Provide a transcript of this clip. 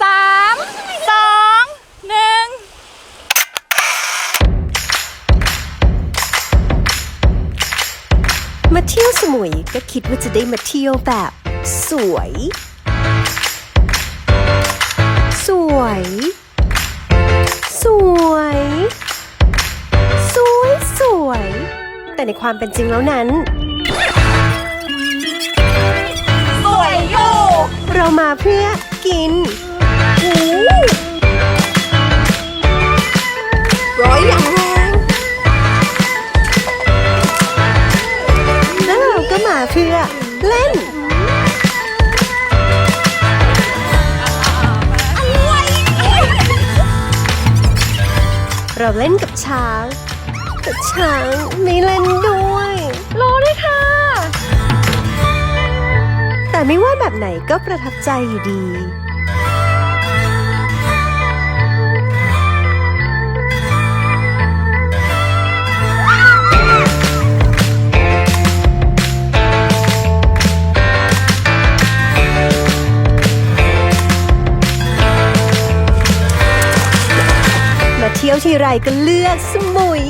สามสองหนึ่งมาเที่ยวสมุยก็คิดว่าจะได้มาเที่ยวแบบ สวย สวย สวย สวยสวย แต่ในความเป็นจริงแล้วนั้น สวยอยู่ เรามาเพื่อ กินร้อยอย่างแรงแล้วเราก็มาเพื่อเล่นเราเล่นกับช้างแต่ช้างไม่เล่น ไม่ว่าแบบไหนก็ประทับใจอยู่ดีมาเที่ยวทีไรก็เลือกสมุย